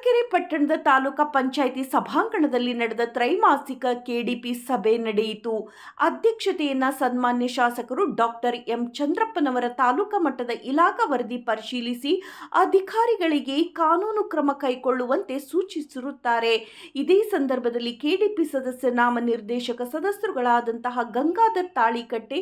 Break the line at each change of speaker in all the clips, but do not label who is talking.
ಚಳ್ಳಕೆರೆ ಪಟ್ಟಣದ ತಾಲೂಕಾ ಪಂಚಾಯಿತಿ ಸಭಾಂಗಣದಲ್ಲಿ ನಡೆದ ತ್ರೈಮಾಸಿಕ ಕೆಡಿಪಿ ಸಭೆ ನಡೆಯಿತು. ಅಧ್ಯಕ್ಷತೆಯನ್ನ ಸನ್ಮಾನ್ಯ ಶಾಸಕರು ಡಾಕ್ಟರ್ ಎಂ ಚಂದ್ರಪ್ಪನವರ ತಾಲೂಕಾ ಮಟ್ಟದ ಇಲಾಖಾ ವರದಿ ಪರಿಶೀಲಿಸಿ ಅಧಿಕಾರಿಗಳಿಗೆ ಕಾನೂನು ಕ್ರಮ ಕೈಗೊಳ್ಳುವಂತೆ ಸೂಚಿಸಿರುತ್ತಾರೆ. ಇದೇ ಸಂದರ್ಭದಲ್ಲಿ ಕೆಡಿಪಿ ಸದಸ್ಯ ನಾಮ ನಿರ್ದೇಶಕ ಸದಸ್ಯರುಗಳಾದಂತಹ ಗಂಗಾಧರ್ ತಾಳಿಕಟ್ಟೆ,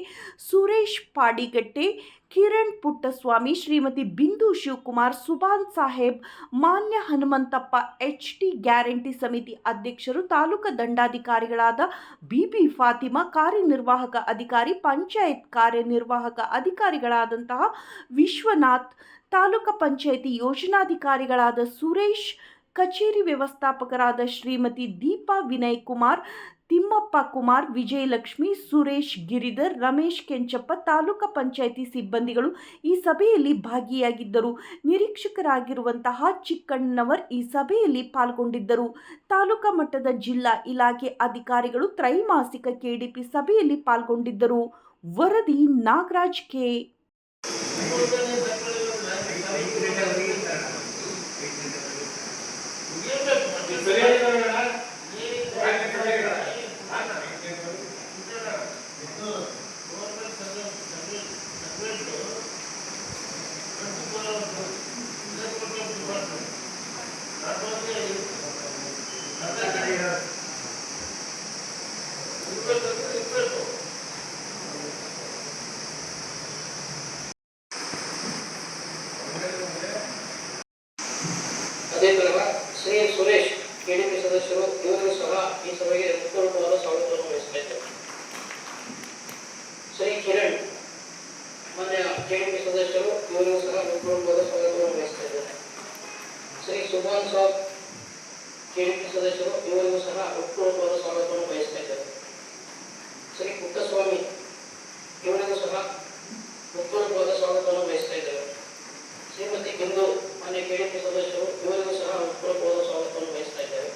ಸುರೇಶ್ ಪಾಡಿಗಟ್ಟೆ ಕಿರಣ್ ಪುಟ್ಟಸ್ವಾಮಿ, ಶ್ರೀಮತಿ ಬಿಂದು ಶಿವಕುಮಾರ್, ಸುಭಾನ್ ಸಾಹೇಬ್, ಮಾನ್ಯ ಹನುಮಂತಪ್ಪ, ಎಚ್ ಟಿ ಗ್ಯಾರಂಟಿ ಸಮಿತಿ ಅಧ್ಯಕ್ಷರು, ತಾಲೂಕು ದಂಡಾಧಿಕಾರಿಗಳಾದ ಬಿಬಿ ಫಾತಿಮಾ, ಕಾರ್ಯನಿರ್ವಾಹಕ ಅಧಿಕಾರಿ, ಪಂಚಾಯತ್ ಕಾರ್ಯನಿರ್ವಾಹಕ ಅಧಿಕಾರಿಗಳಾದಂತಹ ವಿಶ್ವನಾಥ್, ತಾಲೂಕು ಪಂಚಾಯಿತಿ ಯೋಜನಾಧಿಕಾರಿಗಳಾದ ಸುರೇಶ್, ಕಚೇರಿ ವ್ಯವಸ್ಥಾಪಕರಾದ ಶ್ರೀಮತಿ ದೀಪಾ ವಿನಯ್ ಕುಮಾರ್ ತಿಮ್ಮಪ್ಪ ಕುಮಾರ್, ವಿಜಯಲಕ್ಷ್ಮಿ, ಸುರೇಶ್ ಗಿರಿಧರ್, ರಮೇಶ್ ಕೆಂಚಪ್ಪ ತಾಲೂಕು ಪಂಚಾಯಿತಿ ಸಿಬ್ಬಂದಿಗಳು ಈ ಸಭೆಯಲ್ಲಿ ಭಾಗಿಯಾಗಿದ್ದರು. ನಿರೀಕ್ಷಕರಾಗಿರುವಂತಹ ಚಿಕ್ಕಣ್ಣವರ್ ಈ ಸಭೆಯಲ್ಲಿ ಪಾಲ್ಗೊಂಡಿದ್ದರು. ತಾಲೂಕಾ ಮಟ್ಟದ ಜಿಲ್ಲಾ ಇಲಾಖೆ ಅಧಿಕಾರಿಗಳು ತ್ರೈಮಾಸಿಕ ಕೆಡಿಪಿ ಸಭೆಯಲ್ಲಿ ಪಾಲ್ಗೊಂಡಿದ್ದರು. ವರದಿ ನಾಗರಾಜ್ ಕೆ.
ಅದೇ ತರಹ ಶ್ರೀ ಸುರೇಶ್, ಕೆಡಿಪಿ ಸದಸ್ಯರು ಇವರು ಸಹ ಈ ಸಭೆಗೆ ಹೃತ್ಪೂರ್ವಕವಾದ ಸ್ವಾಗತವನ್ನು ವಹಿಸ್ತಾ ಇದ್ದಾರೆ ಶ್ರೀ ಕಿರಣ್, ಮಾನ್ಯ ಕೆಡಿಪಿ ಸದಸ್ಯರು ಇವರು ಸಹ ಹೃತ್ಪೂರ್ವಕವಾದ ಸ್ವಾಗತವನ್ನು ವಹಿಸ್ತಾ ಇದ್ದಾರೆ ಶ್ರೀ ಸುಭಾನ್ ಸಾಬ್, ಕೆಡಿಪಿ ಸದಸ್ಯರು ಇವರಿಗೂ ಸಹ ಸ್ವಾಗತವನ್ನು ವಹಿಸ್ತಾ ಇದ್ದಾರೆ ಶ್ರೀ ಪುಟ್ಟಸ್ವಾಮಿ ಇವರಿಗೂ ಸಹ ಹೃತ್ಪೂರ್ವಕವಾದ ಸ್ವಾಗತವನ್ನು ವಹಿಸ್ತಾ ಇದ್ದಾರೆ ಶ್ರೀಮತಿ ಬಿಂದು ಮನೆ ಕೆಡಿಪಿ ಸದಸ್ಯರು, ಇವರಿಗೂ ಸಹ ಹೃತ್ಪೂರ್ವಕವಾದ ಸ್ವಾಗತವನ್ನು ವಹಿಸ್ತಾ ಇದ್ದಾರೆ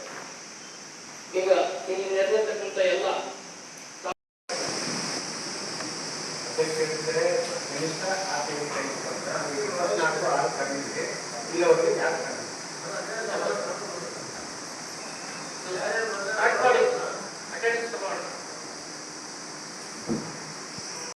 ಈಗ ಇಲ್ಲಿ ನೆರೆದಿರ್ತಕ್ಕಂಥ ಎಲ್ಲ
ಕನಿಷ್ಠ ಆರ್ಥಿಕ ಇಪ್ಪತ್ನಾಲ್ಕು ಆರು ಕಡಿಮೆ